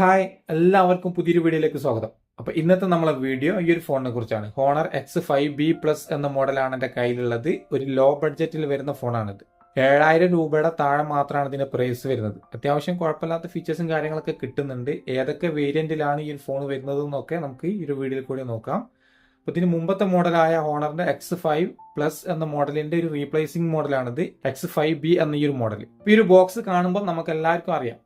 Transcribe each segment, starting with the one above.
Hi എല്ലാവർക്കും പുതിയൊരു വീഡിയോയിലേക്ക് സ്വാഗതം. അപ്പൊ ഇന്നത്തെ നമ്മളെ വീഡിയോ ഈ ഒരു ഫോണിനെ കുറിച്ചാണ്. Honor X five B plus എന്ന മോഡലാണ് എന്റെ കയ്യിലുള്ളത്. ഒരു ലോ ബഡ്ജറ്റിൽ വരുന്ന ഫോണാണിത്. ഏഴായിരം രൂപയുടെ താഴെ മാത്രമാണ് ഇതിന്റെ പ്രൈസ് വരുന്നത്. അത്യാവശ്യം കുഴപ്പമില്ലാത്ത ഫീച്ചേഴ്സും കാര്യങ്ങളൊക്കെ കിട്ടുന്നുണ്ട്. ഏതൊക്കെ വേരിയന്റിലാണ് ഈ ഒരു ഫോൺ വരുന്നത് എന്നൊക്കെ നമുക്ക് ഈ ഒരു വീഡിയോയിൽ കൂടി നോക്കാം. അപ്പോൾ ഇതിന് മുമ്പത്തെ മോഡലായ ഹോണറിന്റെ എക്സ് ഫൈവ് പ്ലസ് എന്ന മോഡലിന്റെ ഒരു റീപ്ലേസിംഗ് മോഡലാണിത്. എക്സ് ഫൈവ് ബി എന്ന ഈ ഒരു മോഡൽ. ഈ ഒരു ബോക്സ് കാണുമ്പോൾ നമുക്ക് എല്ലാവർക്കും അറിയാം.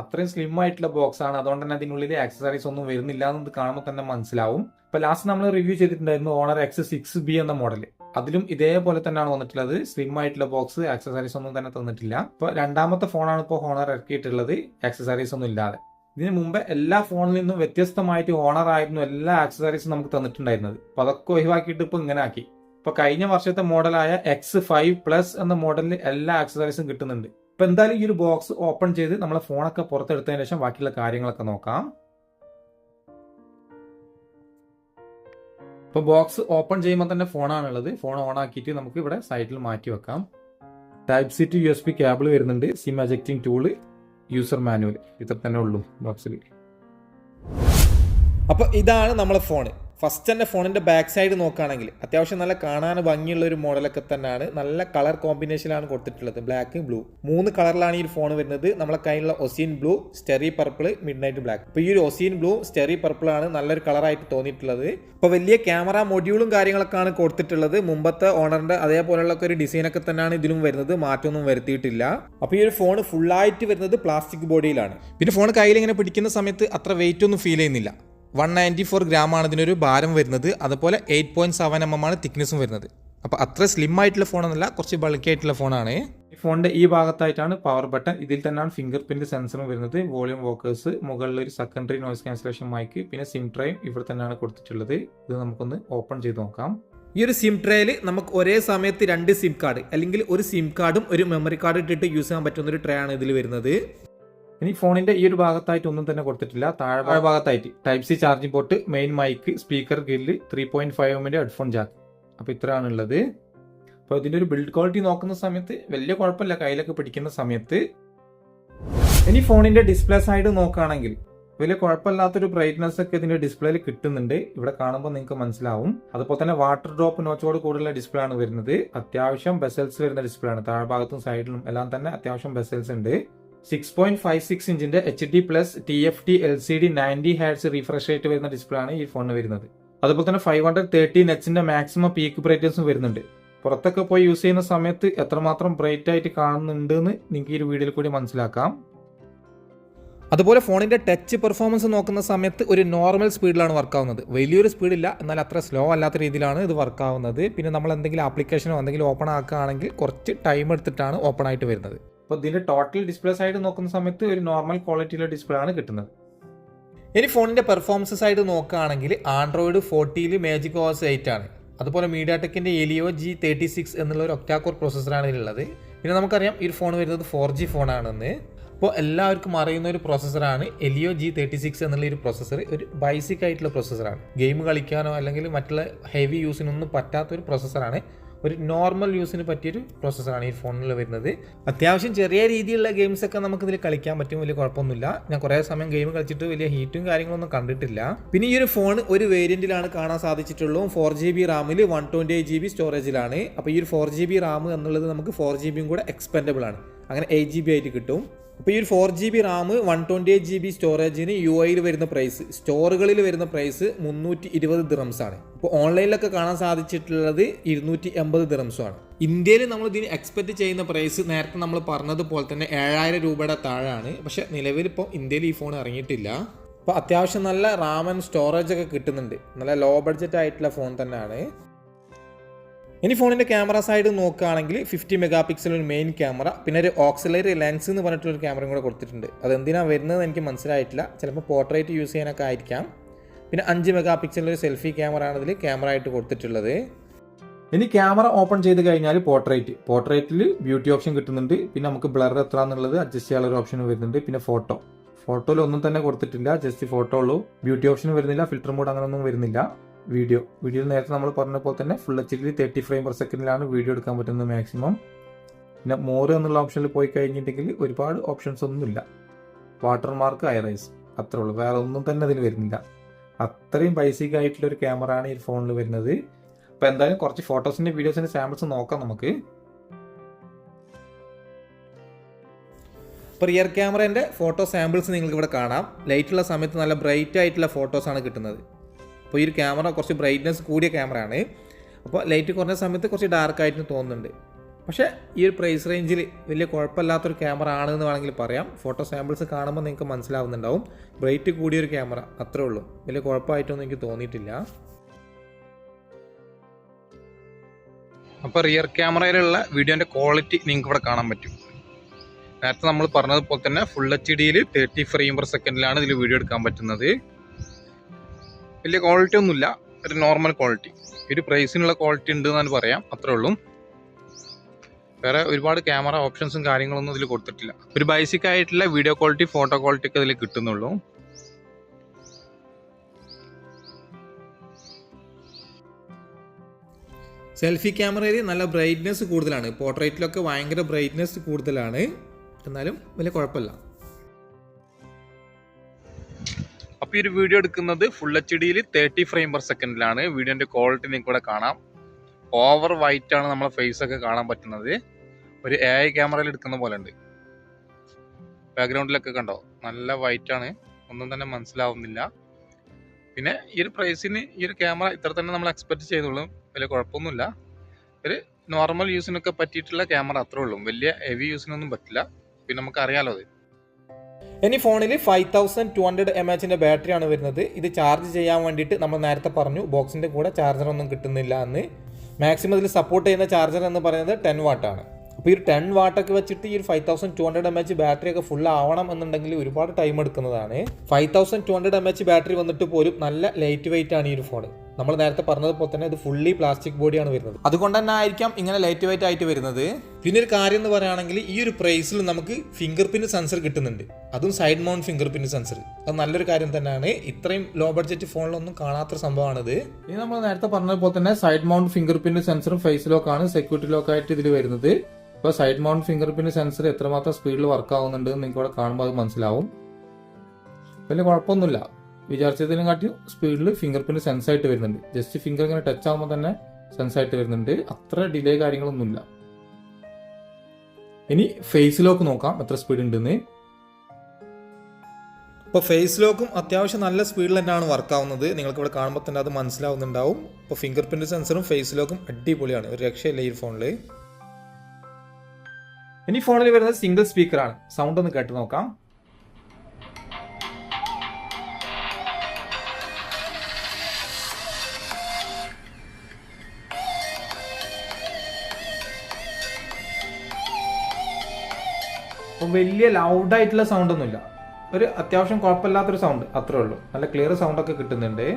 അത്രയും സ്ലിം ആയിട്ടുള്ള ബോക്സ് ആണ്. അതുകൊണ്ട് തന്നെ അതിനുള്ളിൽ ആക്സസറീസ് ഒന്നും വരുന്നില്ല എന്ന് കാണുമ്പോൾ തന്നെ മനസ്സിലാവും. ഇപ്പൊ ലാസ്റ്റ് നമ്മൾ റിവ്യൂ ചെയ്തിട്ടുണ്ടായിരുന്നു ഓണർ എക്സ് സിക്സ് ബി എന്ന മോഡൽ അതിലും ഇതേപോലെ തന്നെയാണ് വന്നിട്ടുള്ളത്. സ്ലിം ആയിട്ടുള്ള ബോക്സ് ആക്സസറീസ് ഒന്നും തന്നെ തന്നിട്ടില്ല. ഇപ്പൊ രണ്ടാമത്തെ ഫോണാണ് ഇപ്പോൾ ഓണർ ഇറക്കിയിട്ടുള്ളത്. ആക്സസറീസ് ഒന്നും ഇല്ലാതെ. ഇതിന് മുമ്പ് എല്ലാ ഫോണിൽ നിന്നും വ്യത്യസ്തമായിട്ട് ഓണർ ആയിരുന്നു എല്ലാ ആക്സസറീസും നമുക്ക് തന്നിട്ടുണ്ടായിരുന്നത്. അപ്പൊ അതൊക്കെ ഒഴിവാക്കിയിട്ട് ഇപ്പൊ ഇങ്ങനെ ആക്കി. ഇപ്പൊ കഴിഞ്ഞ വർഷത്തെ മോഡലായ എക്സ് ഫൈവ് പ്ലസ് എന്ന മോഡലിൽ എല്ലാ ആക്സസറീസും കിട്ടുന്നുണ്ട്. ഇപ്പൊ എന്തായാലും ഈ ഒരു ബോക്സ് ഓപ്പൺ ചെയ്ത് നമ്മളെ ഫോണൊക്കെ പുറത്തെടുത്തതിന് ശേഷം ബാക്കിയുള്ള കാര്യങ്ങളൊക്കെ നോക്കാം. ഇപ്പൊ ബോക്സ് ഓപ്പൺ ചെയ്യുമ്പോൾ തന്നെ ഫോണാണുള്ളത് ഫോൺ ഓൺ ആക്കിയിട്ട് നമുക്ക് ഇവിടെ സൈഡിൽ മാറ്റി വെക്കാം. Type C to U S B cable വരുന്നുണ്ട്. Sim ejecting tool user manual ഇത്ര തന്നെ ഉള്ളൂ ബോക്സിൽ അപ്പോൾ ഇതാണ് നമ്മളെ ഫോൺ ഫസ്റ്റ് തന്നെ ഫോണിന്റെ ബാക്ക് സൈഡ് നോക്കുകയാണെങ്കിൽ അത്യാവശ്യം നല്ല കാണാൻ ഭംഗിയുള്ള ഒരു മോഡലൊക്കെ തന്നെയാണ്. നല്ല കളർ കോമ്പിനേഷനിലാണ് കൊടുത്തിട്ടുള്ളത്. ബ്ലാക്ക് ബ്ലൂ മൂന്ന് കളറിലാണ് ഈ ഫോൺ വരുന്നത്. നമ്മളെ കയ്യിലുള്ള ocean blue starry purple midnight black അപ്പോൾ ഈ ഒരു ഒസീൻ ബ്ലൂ സ്റ്റെറി പർപ്പിൾ ആണ് നല്ലൊരു കളറായിട്ട് തോന്നിയിട്ടുള്ളത്. ഇപ്പോൾ വലിയ ക്യാമറ മൊഡ്യൂളും കാര്യങ്ങളൊക്കെയാണ് കൊടുത്തിട്ടുള്ളത്. മുമ്പത്തെ ഓണറിന്റെ അതേപോലെയുള്ള ഒരു ഡിസൈനൊക്കെ തന്നെയാണ് ഇതിലും വരുന്നത്. മാറ്റമൊന്നും വരുത്തിയിട്ടില്ല. അപ്പോൾ ഈ ഒരു ഫോൺ ഫുള്ളായിട്ട് വരുന്നത് പ്ലാസ്റ്റിക് ബോഡിയിലാണ് പിന്നെ ഫോൺ കയ്യിൽ ഇങ്ങനെ പിടിക്കുന്ന സമയത്ത് അത്ര വെയിറ്റ് ഒന്നും ഫീൽ ചെയ്യുന്നില്ല. വൺ നയന്റി ഫോർ ഗ്രാം ആണ് ഇതിനൊരു ഭാരം വരുന്നത്. അതുപോലെ eight point seven M M ആണ് തിക്നെസ്സും വരുന്നത്. അപ്പോൾ അത്ര സ്ലിം ആയിട്ടുള്ള ഫോണൊന്നല്ല കുറച്ച് ബൾക്കി ആയിട്ടുള്ള ഫോണാണ്. ഈ ഫോണിന്റെ ഈ ഭാഗത്തായിട്ടാണ് പവർ ബട്ടൺ ഇതിൽ തന്നെയാണ് ഫിംഗർ പ്രിന്റ് സെൻസറും വരുന്നത്. വോളിയം വോക്കേഴ്സ് മുകളിൽ ഒരു സെക്കൻഡറി നോയ്സ് ക്യാൻസലേഷൻ മൈക്ക് പിന്നെ സിം ട്രൈം ഇവിടെ തന്നെയാണ് കൊടുത്തിട്ടുള്ളത്. ഇത് നമുക്കൊന്ന് ഓപ്പൺ ചെയ്ത് നോക്കാം. ഈ ഒരു സിം ട്രയിൽ നമുക്ക് ഒരേ സമയത്ത് രണ്ട് സിം കാർഡ് അല്ലെങ്കിൽ ഒരു സിം കാർഡും ഒരു മെമ്മറി കാർഡ് ഇട്ടിട്ട് യൂസ് ചെയ്യാൻ പറ്റുന്ന ഒരു ട്രേ ആണ് ഇതിൽ വരുന്നത്. ഇനി ഫോണിന്റെ ഈ ഒരു ഭാഗത്തായിട്ട് ഒന്നും തന്നെ കൊടുത്തിട്ടില്ല. താഴെ താഴെ ഭാഗത്തായിട്ട് type C charging port main mic speaker grill three point five എമ്മിന്റെ ഹെഡ്ഫോൺ ജാക്ക് അപ്പോൾ ഇത്രയാണ് ഉള്ളത് അപ്പോൾ ഇതിന്റെ ഒരു ബിൽഡ് ക്വാളിറ്റി നോക്കുന്ന സമയത്ത് വലിയ കുഴപ്പമില്ല. കയ്യിലൊക്കെ പിടിക്കുന്ന സമയത്ത്. ഇനി ഫോണിന്റെ ഡിസ്പ്ലേ സൈഡ് നോക്കുകയാണെങ്കിൽ വലിയ കുഴപ്പമില്ലാത്തൊരു ബ്രൈറ്റ്നസ് ഒക്കെ ഇതിന്റെ ഡിസ്പ്ലേയിൽ കിട്ടുന്നുണ്ട്. ഇവിടെ കാണുമ്പോൾ നിങ്ങൾക്ക് മനസ്സിലാവും. അതുപോലെ തന്നെ വാട്ടർ ഡ്രോപ്പ് നോച്ചോട് കൂടുതലുള്ള ഡിസ്പ്ലേ ആണ് വരുന്നത്. അത്യാവശ്യം ബെസൽസ് വരുന്ന ഡിസ്പ്ലേ ആണ്. താഴ്ഭാഗത്തും സൈഡിലും എല്ലാം തന്നെ അത്യാവശ്യം ബെസൽസ് ഉണ്ട്. Six point five six ഇഞ്ചിന്റെ H D plus T F T L C D ninety hertz refresh rate വരുന്ന ഡിസ്പ്ലേ ആണ് ഈ ഫോണിന് വരുന്നത്. അതുപോലെ തന്നെ ഫൈവ് ഹൺഡ്രഡ് തേർട്ടി നെറ്റ്സിന്റെ മാക്സിമം പീക്ക് ബ്രൈറ്റ്നസും വരുന്നുണ്ട്. പുറത്തൊക്കെ പോയി യൂസ് ചെയ്യുന്ന സമയത്ത് എത്രമാത്രം ബ്രൈറ്റ് ആയിട്ട് കാണുന്നുണ്ട് എന്ന് നിങ്ങൾക്ക് ഈ ഒരു വീഡിയോയിൽ കൂടി മനസ്സിലാക്കാം. അതുപോലെ ഫോണിന്റെ ടച്ച് പെർഫോമൻസ് നോക്കുന്ന സമയത്ത് ഒരു നോർമൽ സ്പീഡിലാണ് വർക്ക് ആവുന്നത്. വലിയൊരു സ്പീഡില്ല എന്നാൽ അത്ര സ്ലോ അല്ലാത്ത രീതിയിലാണ് ഇത് വർക്ക് ആവുന്നത്. പിന്നെ നമ്മൾ എന്തെങ്കിലും ആപ്ലിക്കേഷനോ എന്തെങ്കിലും ഓപ്പൺ ആക്കുകയാണെങ്കിൽ കുറച്ച് ടൈം എടുത്തിട്ടാണ് ഓപ്പൺ ആയിട്ട് വരുന്നത്. അപ്പോൾ ഇതിന്റെ ടോട്ടൽ ഡിസ്പ്ലേ സൈഡ് നോക്കുന്ന സമയത്ത് ഒരു നോർമൽ ക്വാളിറ്റിയിലെ ഡിസ്പ്ലേ ആണ് കിട്ടുന്നത്. ഇനി ഫോണിന്റെ പെർഫോമൻസ് സൈഡ് നോക്കുകയാണെങ്കിൽ ആൻഡ്രോയിഡ് ഫോർട്ടിയിൽ മാജിക് ഓസ് എയ്റ്റ് ആണ്. അതുപോലെ മീഡിയ ടെക്കിന്റെ എലിയോ ജി തേർട്ടി സിക്സ് എന്നുള്ള ഒരു ഒക്ടാക്കോർ പ്രോസസ്സറാണ് ഇതിലുള്ളത്. പിന്നെ നമുക്കറിയാം ഈ ഫോൺ വരുന്നത് ഫോർ ജി ഫോണാണെന്ന് അപ്പോൾ എല്ലാവർക്കും അറിയുന്ന ഒരു പ്രോസസ്സറാണ് എലിയോ ജി തേർട്ടി സിക്സ് എന്നുള്ള ഒരു പ്രോസസ്സർ ഒരു ബൈസിക് ആയിട്ടുള്ള പ്രോസസ്സറാണ് ഗെയിം കളിക്കാനോ അല്ലെങ്കിൽ മറ്റുള്ള ഹെവി യൂസിനൊന്നും പറ്റാത്ത ഒരു പ്രോസസ്സറാണ് ഒരു നോർമൽ യൂസിന് പറ്റിയൊരു പ്രോസസ്സറാണ് ഈ ഫോണിൽ വരുന്നത്. അത്യാവശ്യം ചെറിയ രീതിയിലുള്ള ഗെയിംസ് ഒക്കെ നമുക്ക് ഇതിൽ കളിക്കാൻ പറ്റും വലിയ കുഴപ്പമൊന്നുമില്ല. ഞാൻ കുറേ സമയം ഗെയിം കളിച്ചിട്ട് വലിയ ഹീറ്റും കാര്യങ്ങളൊന്നും കണ്ടിട്ടില്ല. പിന്നെ ഈ ഒരു ഫോൺ ഒരു വേരിയന്റിലാണ് കാണാൻ സാധിച്ചിട്ടുള്ളൂ four G B റാമിൽ one twenty eight G B സ്റ്റോറേജിലാണ് അപ്പോൾ ഈ ഒരു ഫോർ ജി ബി റാം എന്നുള്ളത് നമുക്ക് ഫോർ ജി ബിയും കൂടെ എക്സ്പെൻഡബിൾ ആണ്. അങ്ങനെ എയ്റ്റ് ജി ബി ആയിട്ട് കിട്ടും. അപ്പോൾ ഈ ഒരു four G B RAM one twenty eight G B സ്റ്റോറേജിന് U ഐയിൽ വരുന്ന പ്രൈസ് സ്റ്റോറുകളിൽ വരുന്ന പ്രൈസ് മുന്നൂറ്റി ഇരുപത് ദിറംസ് ആണ് ഇപ്പോൾ ഓൺലൈനിലൊക്കെ കാണാൻ സാധിച്ചിട്ടുള്ളത് ഇരുന്നൂറ്റി എൺപത് ദിറംസുമാണ് ഇന്ത്യയിൽ നമ്മൾ ഇതിന് എക്സ്പെക്ട് ചെയ്യുന്ന പ്രൈസ് നേരത്തെ നമ്മൾ പറഞ്ഞതുപോലെ തന്നെ ഏഴായിരം രൂപയുടെ താഴാണ് പക്ഷേ നിലവിൽ ഇപ്പോൾ ഇന്ത്യയിൽ ഈ ഫോൺ ഇറങ്ങിയിട്ടില്ല. അപ്പോൾ അത്യാവശ്യം നല്ല റാം ആൻഡ് സ്റ്റോറേജ് ഒക്കെ കിട്ടുന്നുണ്ട്. നല്ല ലോ ബഡ്ജറ്റ് ആയിട്ടുള്ള ഫോൺ തന്നെയാണ്. ഇനി ഫോണിന്റെ ക്യാമറ സൈഡ് നോക്കുകയാണെങ്കിൽ ഫിഫ്റ്റി മെഗാ ഒരു മെയിൻ ക്യാമറ പിന്നെ ഒരു ഓക്സിലറി ലെൻസ് എന്ന് പറഞ്ഞിട്ടൊരു ക്യാമറയും കൂടെ കൊടുത്തിട്ടുണ്ട്. അത് എന്തിനാണ് വരുന്നത് എനിക്ക് മനസ്സിലായിട്ടില്ല. ചിലപ്പോൾ പോർട്രേറ്റ് യൂസ് ചെയ്യാനൊക്കെ ആയിരിക്കാം. പിന്നെ അഞ്ച് മെഗാ പിക്സൽ ഒരു സെൽഫി ക്യാമറ ആണ് ഇതിൽ ക്യാമറ ആയിട്ട് കൊടുത്തിട്ടുള്ളത്. ഇനി ക്യാമറ ഓപ്പൺ ചെയ്ത് കഴിഞ്ഞാൽ പോർട്രേറ്റ് പോർട്രേറ്റിൽ ബ്യൂട്ടി ഓപ്ഷൻ കിട്ടുന്നുണ്ട്. പിന്നെ നമുക്ക് ബ്ലർ എത്ര എന്നുള്ളത് അഡ്ജസ്റ്റ് ചെയ്യാനുള്ള ഒരു ഓപ്ഷൻ വരുന്നുണ്ട്. പിന്നെ ഫോട്ടോ ഫോട്ടോയിൽ ഒന്നും തന്നെ കൊടുത്തിട്ടില്ല. ജസ്റ്റ് ഫോട്ടോ ഉള്ളൂ. ബ്യൂട്ടി ഓപ്ഷൻ വരുന്നില്ല. ഫിൽറ്റർ മോഡ് അങ്ങനെയൊന്നും വരുന്നില്ല. വീഡിയോ. വീഡിയോ നേരത്തെ നമ്മൾ പറഞ്ഞ പോലെ തന്നെ full H D thirty frame per സെക്കൻഡിലാണ് video എടുക്കാൻ പറ്റുന്നത് മാക്സിമം പിന്നെ മോർ എന്നുള്ള ഓപ്ഷനിൽ പോയി കഴിഞ്ഞിട്ടുണ്ടെങ്കിൽ ഒരുപാട് ഓപ്ഷൻസ് ഒന്നുമില്ല വാട്ടർ മാർക്ക് ഐറൈസ് അത്രേ ഉള്ളൂ. വേറെ ഒന്നും തന്നെ അതിൽ വരുന്നില്ല. അത്രയും ബൈസിക് ആയിട്ടുള്ള ഒരു ക്യാമറ ആണ് ഈ ഫോണിൽ വരുന്നത്. അപ്പോൾ എന്തായാലും കുറച്ച് ഫോട്ടോസിന്റെ വീഡിയോസിന്റെ സാമ്പിൾസ് നോക്കാം നമുക്ക്. ഇപ്പോൾ റിയർ ക്യാമറേന്റെ ഫോട്ടോ സാമ്പിൾസ് നിങ്ങൾക്ക് ഇവിടെ കാണാം. ലൈറ്റുള്ള സമയത്ത് നല്ല ബ്രൈറ്റ് ആയിട്ടുള്ള ഫോട്ടോസാണ് കിട്ടുന്നത്. അപ്പോൾ ഈ ഒരു ക്യാമറ കുറച്ച് ബ്രൈറ്റ്നസ് കൂടിയ ക്യാമറ ആണ് അപ്പോൾ ലൈറ്റ് കുറഞ്ഞ സമയത്ത് കുറച്ച് ഡാർക്ക് ആയിട്ട് തോന്നുന്നുണ്ട്. പക്ഷേ ഈ ഒരു പ്രൈസ് റേഞ്ചിൽ വലിയ കുഴപ്പമില്ലാത്തൊരു ക്യാമറ ആണെന്ന് വേണമെങ്കിൽ പറയാം. ഫോട്ടോ സാമ്പിൾസ് കാണുമ്പോൾ നിങ്ങൾക്ക് മനസ്സിലാവുന്നുണ്ടാവും. ബ്രൈറ്റ് കൂടിയൊരു ക്യാമറ അത്രേ ഉള്ളൂ. വലിയ കുഴപ്പമായിട്ടൊന്നും എനിക്ക് തോന്നിയിട്ടില്ല. അപ്പോൾ റിയർ ക്യാമറയിലുള്ള വീഡിയോന്റെ ക്വാളിറ്റി നിങ്ങൾക്ക് ഇവിടെ കാണാൻ പറ്റും. നേരത്തെ നമ്മൾ പറഞ്ഞതുപോലെ തന്നെ ഫുൾ എച്ച് ഡിയിൽ തേർട്ടി ഫ്രെയിം പെർ സെക്കൻഡിലാണ് ഇതിൽ വീഡിയോ എടുക്കാൻ പറ്റുന്നത്. വലിയ ക്വാളിറ്റി ഒന്നുമില്ല. ഒരു നോർമൽ ക്വാളിറ്റി ഒരു പ്രൈസിനുള്ള ക്വാളിറ്റി ഉണ്ട് എന്നാണ് പറയാം. അത്രേ ഉള്ളൂ. വേറെ ഒരുപാട് ക്യാമറ ഓപ്ഷൻസും കാര്യങ്ങളൊന്നും ഇതിൽ കൊടുത്തിട്ടില്ല. ഒരു ബേസിക് ആയിട്ടുള്ള വീഡിയോ ക്വാളിറ്റി ഫോട്ടോ ക്വാളിറ്റി ഒക്കെ ഇതിൽ കിട്ടുന്നുള്ളൂ. സെൽഫി ക്യാമറയിൽ നല്ല ബ്രൈറ്റ്നെസ് കൂടുതലാണ്. പോർട്രേറ്റിലൊക്കെ ഭയങ്കര ബ്രൈറ്റ്നെസ് കൂടുതലാണ്. എന്നാലും വലിയ കുഴപ്പമില്ല. അപ്പോൾ ഈ ഒരു വീഡിയോ എടുക്കുന്നത് ഫുൾ എച്ച് ഡിയിൽ തേർട്ടി ഫ്രെയിം പെർ സെക്കൻഡിലാണ് വീഡിയോന്റെ ക്വാളിറ്റി നിങ്ങൾക്ക് ഇവിടെ കാണാം. ഓവർ വൈറ്റ് ആണ് നമ്മളെ ഫേസ് ഒക്കെ കാണാൻ പറ്റുന്നത്. ഒരു എ ഐ ക്യാമറയിൽ എടുക്കുന്ന പോലെ ഉണ്ട്. ബാക്ക്ഗ്രൗണ്ടിലൊക്കെ കണ്ടോ? നല്ല വൈറ്റ് ആണ്. ഒന്നും തന്നെ മനസ്സിലാവുന്നില്ല. പിന്നെ ഈ ഒരു പ്രൈസിന് ഈ ഒരു ക്യാമറ ഇത്ര തന്നെ നമ്മൾ എക്സ്പെക്ട് ചെയ്തോളും വലിയ കുഴപ്പമൊന്നുമില്ല. ഒരു നോർമൽ യൂസിനൊക്കെ പറ്റിയിട്ടുള്ള ക്യാമറ അത്രേ ഉള്ളൂ. വലിയ ഹെവി യൂസിനൊന്നും പറ്റില്ല. പിന്നെ നമുക്ക് അറിയാലോ അത്. ഇനി ഫോണിൽ five thousand two hundred M എച്ചിന്റെ ബാറ്ററിയാണ് വരുന്നത്. ഇത് ചാർജ് ചെയ്യാൻ വേണ്ടിയിട്ട് നമ്മൾ നേരത്തെ പറഞ്ഞു ബോക്സിന്റെ കൂടെ ചാർജറൊന്നും കിട്ടുന്നില്ല എന്ന്. മാക്സിമം ഇതിൽ സപ്പോർട്ട് ചെയ്യുന്ന ചാർജർ എന്ന് പറയുന്നത് ടെൻ വാട്ടാണ് അപ്പോൾ ഈ ഒരു ടെൻ വാട്ടൊക്കെ വെച്ചിട്ട് ഈ ഒരു five thousand two hundred M H battery ഒക്കെ ഫുൾ ആവണം എന്നുണ്ടെങ്കിൽ ഒരുപാട് ടൈം എടുക്കുന്നതാണ്. Five thousand two hundred M H battery വന്നിട്ട് പോലും നല്ല ലൈറ്റ് വെയിറ്റ് ആണ് ഈ ഒരു ഫോൺ നമ്മൾ നേരത്തെ പറഞ്ഞതുപോലെ തന്നെ ഇത് ഫുള്ളി പ്ലാസ്റ്റിക് ബോഡിയാണ് വരുന്നത്. അതുകൊണ്ട് തന്നെ ആയിരിക്കാം ഇങ്ങനെ ലൈറ്റ് വെയിറ്റ് ആയിട്ട് വരുന്നത്. പിന്നെ ഒരു കാര്യം എന്ന് പറയുകയാണെങ്കിൽ ഈ ഒരു പ്രൈസിൽ നമുക്ക് ഫിംഗർ പ്രിന്റ് സെൻസർ കിട്ടുന്നുണ്ട്. അതും side mount finger print sensor അത് നല്ലൊരു കാര്യം തന്നെയാണ്. ഇത്രയും ലോ ബഡ്ജറ്റ് ഫോണിലൊന്നും കാണാത്തൊരു സംഭവമാണിത്. ഇനി നമ്മൾ നേരത്തെ പറഞ്ഞതുപോലെ തന്നെ സൈഡ് മൗണ്ട് ഫിംഗർ പ്രിന്റ് സെൻസറും ഫേസ് ലോക്ക് ആണ് സെക്യൂരിറ്റി ലോക്ക് ആയിട്ട് ഇതിൽ വരുന്നത്. ഇപ്പോൾ side mount finger print sensor എത്രമാത്രം സ്പീഡിൽ വർക്ക് ആവുന്നുണ്ട് നിങ്ങൾക്ക് ഇവിടെ കാണുമ്പോൾ അത് മനസ്സിലാവും. വലിയ കുഴപ്പമൊന്നുമില്ല. വിചാരിച്ചതിനും കാട്ടിയും സ്പീഡിൽ ഫിംഗർ പ്രിന്റ് സെൻസ് ആയിട്ട് വരുന്നുണ്ട്. ജസ്റ്റ് ഫിംഗർ ഇങ്ങനെ ടച്ച് ആകുമ്പോൾ തന്നെ സെൻസ് ആയിട്ട് വരുന്നുണ്ട്. അത്ര ഡിലേ കാര്യങ്ങളൊന്നുമില്ല. ഇനി ഫേസ് ലോക്ക് നോക്കാം. എത്ര സ്പീഡ് ഉണ്ടെന്ന്. ഇപ്പോൾ ഫേസ് ലോക്കും അത്യാവശ്യം നല്ല സ്പീഡിൽ തന്നെയാണ് വർക്ക് ആവുന്നത്. നിങ്ങൾക്ക് ഇവിടെ കാണുമ്പോൾ തന്നെ അത് മനസ്സിലാവുന്നുണ്ടാവും. ഇപ്പോൾ ഫിംഗർ പ്രിന്റ് സെൻസറും ഫേസ് ലോക്കും അടിപൊളിയാണ്. ഒരു രക്ഷയില്ല ഈ ഫോണിൽ ഇനി ഫോണിൽ വരുന്നത് സിംഗിൾ സ്പീക്കറാണ് സൗണ്ട് ഒന്ന് കേട്ട് നോക്കാം. അപ്പം വലിയ ലൗഡായിട്ടുള്ള സൗണ്ട് ഒന്നുമില്ല. ഒരു അത്യാവശ്യം കുഴപ്പമില്ലാത്തൊരു സൗണ്ട് അത്രേ ഉള്ളൂ. നല്ല ക്ലിയർ സൗണ്ട് ഒക്കെ കിട്ടുന്നുണ്ട്.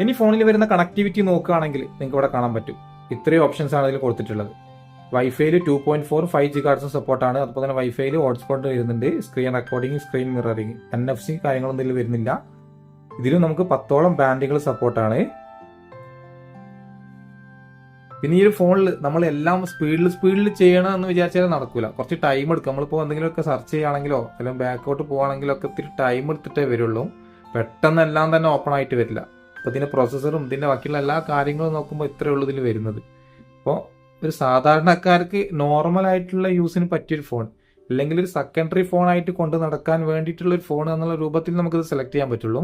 ഇനി ഫോണിൽ വരുന്ന കണക്ടിവിറ്റി നോക്കുകയാണെങ്കിൽ നിങ്ങൾക്ക് ഇവിടെ കാണാൻ പറ്റും. ഇത്രയും ഓപ്ഷൻസ് ആണ് ഇതിൽ കൊടുത്തിട്ടുള്ളത്. വൈഫൈയിൽ two point four five G cards സപ്പോർട്ടാണ് അതുപോലെ തന്നെ വൈഫൈയിൽ ഹോട്ട്സ്പോട്ട് വരുന്നുണ്ട്. Screen recording screen mirroring N F C കാര്യങ്ങളൊന്നും ഇതിൽ വരുന്നില്ല. ഇതിലും നമുക്ക് പത്തോളം ബാൻഡുകൾ സപ്പോർട്ടാണ് പിന്നെ ഈ ഒരു ഫോണിൽ നമ്മൾ എല്ലാം സ്പീഡിൽ സ്പീഡിൽ ചെയ്യണം എന്ന് വിചാരിച്ചാൽ നടക്കൂല. കുറച്ച് ടൈം എടുക്കും. നമ്മളിപ്പോൾ എന്തെങ്കിലുമൊക്കെ സെർച്ച് ചെയ്യുകയാണെങ്കിലോ അല്ലെങ്കിൽ ബാക്കോട്ട് പോകുകയാണെങ്കിലോ ഒക്കെ ഇത്തിരി ടൈം എടുത്തിട്ടേ വരുള്ളൂ. പെട്ടെന്ന് എല്ലാം തന്നെ ഓപ്പൺ ആയിട്ട് വരില്ല. അപ്പോൾ ഇതിന്റെ പ്രോസസ്സറും ഇതിന്റെ ബാക്കിയുള്ള എല്ലാ കാര്യങ്ങളും നോക്കുമ്പോൾ ഇത്രയേ ഉള്ളൂ ഇതിൽ വരുന്നത്. അപ്പോൾ ഒരു സാധാരണക്കാർക്ക് നോർമൽ ആയിട്ടുള്ള യൂസിന് പറ്റിയൊരു ഫോൺ അല്ലെങ്കിൽ ഒരു സെക്കൻഡറി ഫോൺ ആയിട്ട് കൊണ്ട് നടക്കാൻ വേണ്ടിയിട്ടുള്ള ഒരു ഫോൺ എന്നുള്ള രൂപത്തിൽ നമുക്കിത് സെലക്ട് ചെയ്യാൻ പറ്റുള്ളൂ.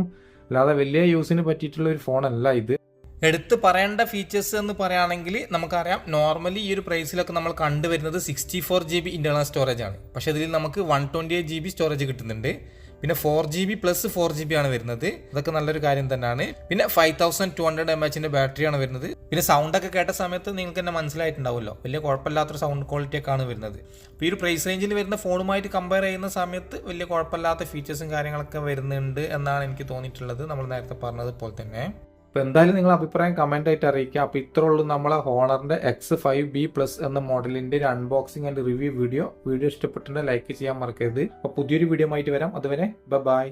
അല്ലാതെ വലിയ യൂസിന് പറ്റിയിട്ടുള്ള ഒരു ഫോണല്ല ഇത്. എടുത്ത് പറയേണ്ട ഫീച്ചേഴ്സ് എന്ന് പറയുകയാണെങ്കിൽ നമുക്കറിയാം നോർമലി ഈ ഒരു പ്രൈസിലൊക്കെ നമ്മൾ കണ്ടുവരുന്നത് sixty four G B internal storage ആണ്. പക്ഷേ ഇതിൽ നമുക്ക് one twenty eight G B storage കിട്ടുന്നുണ്ട്. പിന്നെ four G B plus four G B ആണ് വരുന്നത്. അതൊക്കെ നല്ലൊരു കാര്യം തന്നെയാണ്. പിന്നെ five thousand two hundred M എച്ചിന്റെ ബാറ്ററിയാണ് വരുന്നത്. പിന്നെ സൗണ്ട് ഒക്കെ കേട്ട സമയത്ത് നിങ്ങൾക്ക് തന്നെ മനസ്സിലായിട്ടുണ്ടാവുമല്ലോ. വലിയ കുഴപ്പമില്ലാത്തൊരു സൗണ്ട് ക്വാളിറ്റി ഒക്കെ ആണ് വരുന്നത്. അപ്പോൾ ഈ ഒരു പ്രൈസ് റേഞ്ചിൽ വരുന്ന ഫോണുമായിട്ട് കമ്പയർ ചെയ്യുന്ന സമയത്ത് വലിയ കുഴപ്പമില്ലാത്ത ഫീച്ചേഴ്സും കാര്യങ്ങളൊക്കെ വരുന്നുണ്ട് എന്നാണ് എനിക്ക് തോന്നിയിട്ടുള്ളത്. നമ്മൾ നേരത്തെ പറഞ്ഞതുപോലെ തന്നെ. അപ്പോൾ എന്തായാലും നിങ്ങൾ അഭിപ്രായം കമന്റ് ആയിട്ട് അറിയിക്കുക അപ്പോൾ ഇത്ര ഉള്ളൂ നമ്മളെ ഹോണറിന്റെ എക്സ് ഫൈവ് ബി പ്ലസ് എന്ന മോഡലിന്റെ ഒരു unboxing and review video video ഇഷ്ടപ്പെട്ടിട്ടുണ്ടെങ്കിൽ ലൈക്ക് ചെയ്യാൻ മറക്കരുത്. അപ്പോൾ പുതിയൊരു വീഡിയോ ആയിട്ട് വരാം. അതുവരെ ബൈ